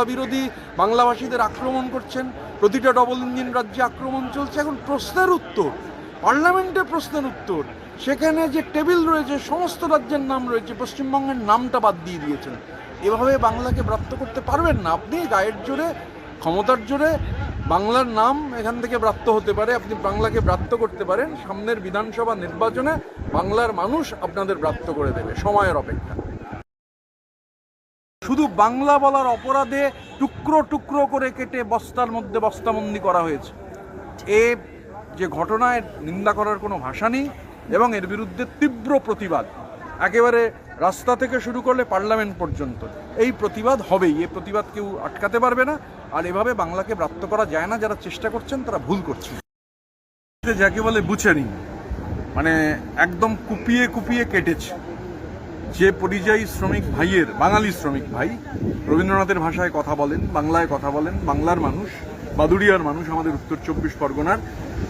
বাংলা বিরোধী বাংলাভাষীদের আক্রমণ করছেন, প্রতিটা ডবল ইঞ্জিন রাজ্যে আক্রমণ চলছে। এখন প্রশ্নের উত্তর, পার্লামেন্টে প্রশ্নের উত্তর, সেখানে যে টেবিল রয়েছে, সমস্ত রাজ্যের নাম রয়েছে, পশ্চিমবঙ্গের নামটা বাদ দিয়ে দিয়েছেন। এভাবে বাংলাকে ব্রাত্য করতে পারবেন না আপনি, গায়ের জোরে, ক্ষমতার জোরে, বাংলার নাম এখান থেকে ব্রাত্য হতে পারে, আপনি বাংলাকে ব্রাত্য করতে পারেন, সামনের বিধানসভা নির্বাচনে বাংলার মানুষ আপনাদের ব্রাত্য করে দেবে, সময়ের অপেক্ষা। শুধু বাংলা বলার অপরাধে টুকরো টুকরো করে কেটে বস্তার মধ্যে বস্তাবন্দি করা হয়েছে। এ যে ঘটনায় নিন্দা করার কোনো ভাষা নেই এবং এর বিরুদ্ধে তীব্র প্রতিবাদ। একেবারে রাস্তা থেকে শুরু করলে পার্লামেন্ট পর্যন্ত। এই প্রতিবাদ হবেই। এই প্রতিবাদ কেউ আটকাতে পারবে না। আর এভাবে বাংলাকে ব্রাত্য করা যায় না। যারা চেষ্টা করছেন, তারা ভুল করছেন। যাকে বলে বুচারিং মানে একদম কুপিয়ে কুপিয়ে কেটেছে। যে পরিযায়ী শ্রমিক ভাইয়ের, বাঙালি শ্রমিক ভাই, রবীন্দ্রনাথের ভাষায় কথা বলেন, বাংলায় কথা বলেন, বাংলার মানুষ, বাদুড়িয়ার মানুষ, আমাদের উত্তর চব্বিশ পরগনার।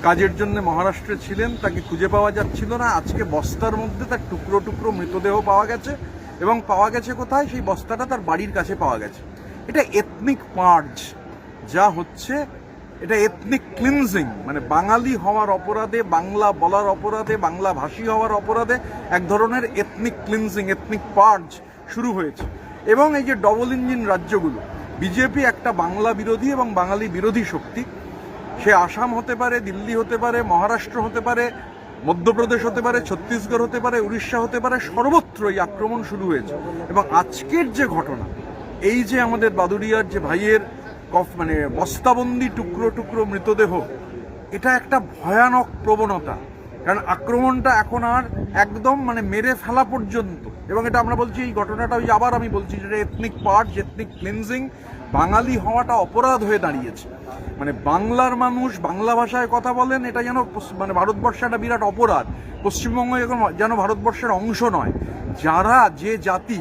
কাজের জন্য মহারাষ্ট্রে ছিলেন, তাকে খুঁজে পাওয়া যাচ্ছিল না। আজকে বস্তার মধ্যে তার টুকরো টুকরো মৃতদেহ পাওয়া গেছে এবং পাওয়া গেছে কোথায়? সেই বস্তাটা তার বাড়ির কাছে পাওয়া গেছে। এটা এথনিক পার্জ যা হচ্ছে এটা এথনিক ক্লিনজিং মানে বাঙালি হওয়ার অপরাধে, বাংলা বলার অপরাধে, বাংলা ভাষী হওয়ার অপরাধে এক ধরনের এথনিক ক্লিনজিং এথনিক পার্জ শুরু হয়েছে। এবং এই যে ডবল ইঞ্জিন রাজ্যগুলো বিজেপি একটা বাংলা বিরোধী এবং বাঙালি বিরোধী শক্তি। সে আসাম হতে পারে, দিল্লি হতে পারে, মহারাষ্ট্র হতে পারে, মধ্যপ্রদেশ হতে পারে, ছত্তিশগড় হতে পারে, উড়িষ্যা হতে পারে, সর্বত্র এই আক্রমণ শুরু হয়েছে। এবং আজকের যে ঘটনা, এই যে আমাদের বাদুড়িয়ার যে ভাইয়ের কফ মানে বস্তাবন্দি টুকরো টুকরো মৃতদেহ, এটা একটা ভয়ানক প্রবণতা। কারণ আক্রমণটা এখন আর একদম মানে মেরে ফেলা পর্যন্ত। এবং এটা আমরা বলছি, এই ঘটনাটা ওই আবার আমি বলছি যেটা ethnic part ethnic cleansing Bengali হওয়াটা অপরাধ হয়ে দাঁড়িয়েছে। মানে বাংলার মানুষ বাংলা ভাষায় কথা বলেন, এটা যেন মানে ভারতবর্ষে একটা বিরাট অপরাধ। পশ্চিমবঙ্গ এখন যেন ভারতবর্ষের অংশ নয়। যারা যে জাতি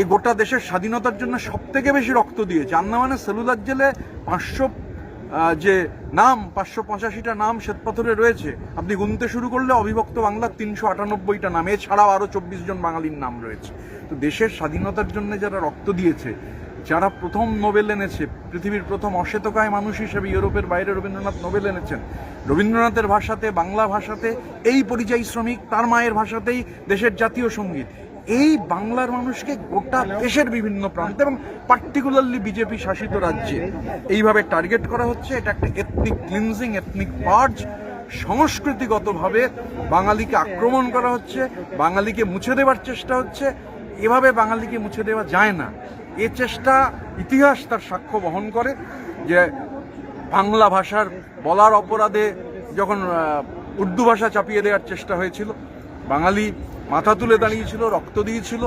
এই গোটা দেশের স্বাধীনতার জন্য সব থেকে বেশি রক্ত দিয়েছে। আন্দামানে সেলুলার জেলে পাঁচশো যে নাম, পাঁচশো পঁচাশিটা নাম শ্বেতপাথরে রয়েছে। আপনি গুনতে শুরু করলে অবিভক্ত বাংলার তিনশো আটানব্বইটা নাম, এছাড়াও আরও চব্বিশ জন বাঙালির নাম রয়েছে। তো দেশের স্বাধীনতার জন্য যারা রক্ত দিয়েছে, যারা প্রথম নোবেল এনেছে, পৃথিবীর প্রথম অশ্বেতকায় মানুষ হিসেবে ইউরোপের বাইরে রবীন্দ্রনাথ নোবেল এনেছেন, রবীন্দ্রনাথের ভাষাতে, বাংলা ভাষাতে এই পরিযায়ী শ্রমিক, তার মায়ের ভাষাতেই দেশের জাতীয় সংগীত। এই বাংলার মানুষকে গোটা দেশের বিভিন্ন প্রান্তে এবং পার্টিকুলারলি বিজেপি শাসিত রাজ্যে এইভাবে টার্গেট করা হচ্ছে। এটা একটা এথনিক ক্লিনজিং এথনিক পার্জ সংস্কৃতিগতভাবে বাঙালিকে আক্রমণ করা হচ্ছে, বাঙালিকে মুছে দেওয়ার চেষ্টা হচ্ছে। এভাবে বাঙালিকে মুছে দেওয়া যায় না। এ চেষ্টা ইতিহাস তার সাক্ষ্য বহন করে যে বাংলা ভাষার বলার অপরাধে যখন উর্দু ভাষা চাপিয়ে দেওয়ার চেষ্টা হয়েছিল, বাঙালি মাথা তুলে দাঁড়িয়েছিল, রক্ত দিয়েছিল।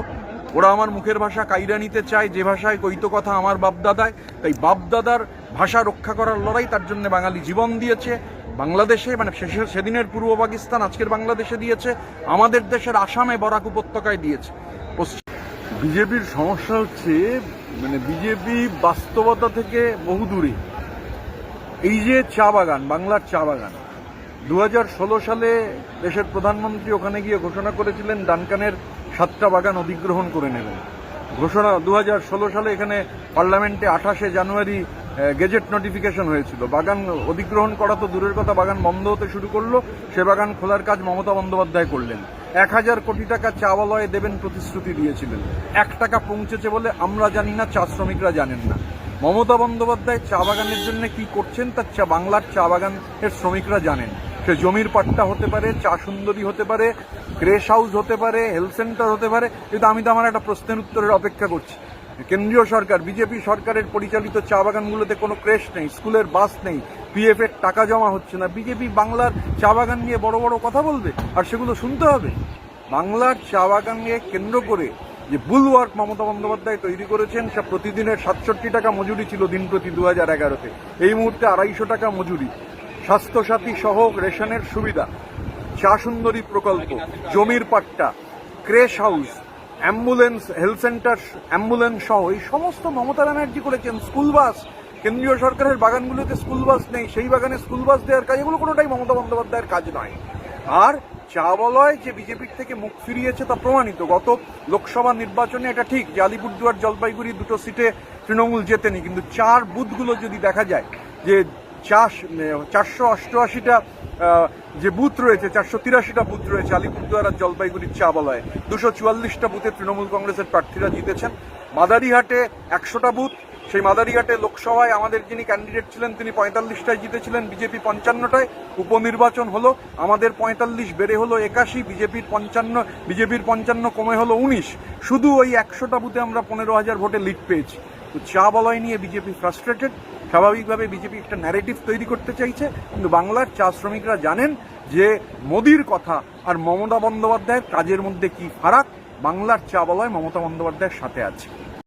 ওরা আমার মুখের ভাষা কাইরা নিতে চায়, যে ভাষায় কৈত কথা আমার বাপদাদায়। তাই বাপদাদার ভাষা রক্ষা করার লড়াই তার জন্য বাঙালি জীবন দিয়েছে। বাংলাদেশে মানে সেদিনের পূর্ব পাকিস্তান, আজকের বাংলাদেশে দিয়েছে। আমাদের দেশের আসামে বরাক উপত্যকায় দিয়েছে। বিজেপির সমস্যা হচ্ছে মানে বিজেপি বাস্তবতা থেকে বহু দূরে এই যে চা বাগান, বাংলার চা বাগান। দু হাজার ষোলো সালে দেশের প্রধানমন্ত্রী ওখানে গিয়ে ঘোষণা করেছিলেন, ডানকানের সাতটা বাগান অধিগ্রহণ করে নেবেন। ঘোষণা দু হাজার ষোলো সালে এখানে পার্লামেন্টে আঠাশে জানুয়ারি গেজেট নোটিফিকেশন হয়েছিল। বাগান অধিগ্রহণ করা তো দূরের কথা, বাগান বন্ধ হতে শুরু করল, সে বাগান খোলার কাজ মমতা বন্দ্যোপাধ্যায় করলেন। এক হাজার কোটি টাকা চাওয়ালয়ে দেবেন প্রতিশ্রুতি দিয়েছিলেন। এক টাকা পৌঁছেছে বলে আমরা জানি না, চা শ্রমিকরা জানেন না। মমতা বন্দ্যোপাধ্যায় চা বাগানের জন্য কি করছেন চা, বাংলার চা বাগানের শ্রমিকরা জানেন। সে জমির পাট্টা হতে পারে, চা সুন্দরী হতে পারে ক্রেশ হাউস হতে পারে, হেলথ সেন্টার হতে পারে, কিন্তু আমি তো আমার একটা প্রশ্নের উত্তরের অপেক্ষা করছি। কেন্দ্রীয় সরকার, বিজেপি সরকারের পরিচালিত চা বাগানগুলোতে কোনো ক্রেশ নেই, স্কুলের বাস নেই, পিএফ এর টাকা জমা হচ্ছে না। বিজেপি বাংলার চা বাগান নিয়ে বড় বড় কথা বলবে, আর সেগুলো শুনতে হবে। বাংলার চা বাগানকে কেন্দ্র করে যে বুলওয়ার্ক মমতা বন্দ্যোপাধ্যায় তৈরি করেছেন, সে প্রতিদিনের সাতষট্টি টাকা মজুরি ছিল দিন প্রতি দু হাজার এগারোতে। এই মুহূর্তে আড়াইশো টাকা মজুরি। স্বাস্থ্যসাথী সহ রেশনের সুবিধা, চা সুন্দরী প্রকল্প, জমির পাট্টা, creche house, ambulance, health centre, ambulance সহ এই সমস্ত মমতা ব্যানার্জি করেছেন। স্কুল বাস, কেন্দ্রীয় সরকারের বাগানগুলোতে স্কুল বাস নেই, সেই বাগানে স্কুল বাস দেওয়ার কাজ এগুলো কোনোটাই মমতা বন্দ্যোপাধ্যায়ের কাজ নয়। আর চা বলয় যে বিজেপির থেকে মুখ ফিরিয়েছে তা প্রমাণিত। গত লোকসভা নির্বাচনে এটা ঠিক যে আলিপুরদুয়ার জলপাইগুড়ি দুটো সিটে তৃণমূল জেতেনি, কিন্তু চার বুথগুলো যদি দেখা যায় যে চাষ চারশো অষ্টআশিটা যে বুথ রয়েছে, চারশো তিরাশিটা বুথ রয়েছে আলিপুরদুয়ার আর জলপাইগুড়ির চা বলয়ে। দুশো চুয়াল্লিশটা বুথে তৃণমূল কংগ্রেসের প্রার্থীরা জিতেছেন। মাদারিহাটে একশোটা বুথ। সেই মাদারিঘাটে লোকসভায় আমাদের যিনি ক্যান্ডিডেট ছিলেন, তিনি পঁয়তাল্লিশটায় জিতেছিলেন, বিজেপি পঞ্চান্নটায়। উপনির্বাচন হলো, আমাদের পঁয়তাল্লিশ বেড়ে হলো একাশি, বিজেপির পঞ্চান্ন বিজেপির পঞ্চান্ন কমে হলো উনিশ। শুধু ওই একশোটা বুথে আমরা পনেরো হাজার ভোটে লিড পেয়েছি। তো চা বলয় নিয়ে বিজেপি ফ্রাস্ট্রেটেড স্বাভাবিকভাবে বিজেপি একটা ন্যারেটিভ তৈরি করতে চাইছে, কিন্তু বাংলার চা শ্রমিকরা জানেন যে মোদির কথা আর মমতা বন্দ্যোপাধ্যায়ের কাজের মধ্যে কি ফারাক, বাংলার চা বলয় মমতা বন্দ্যোপাধ্যায়ের সাথে আছে।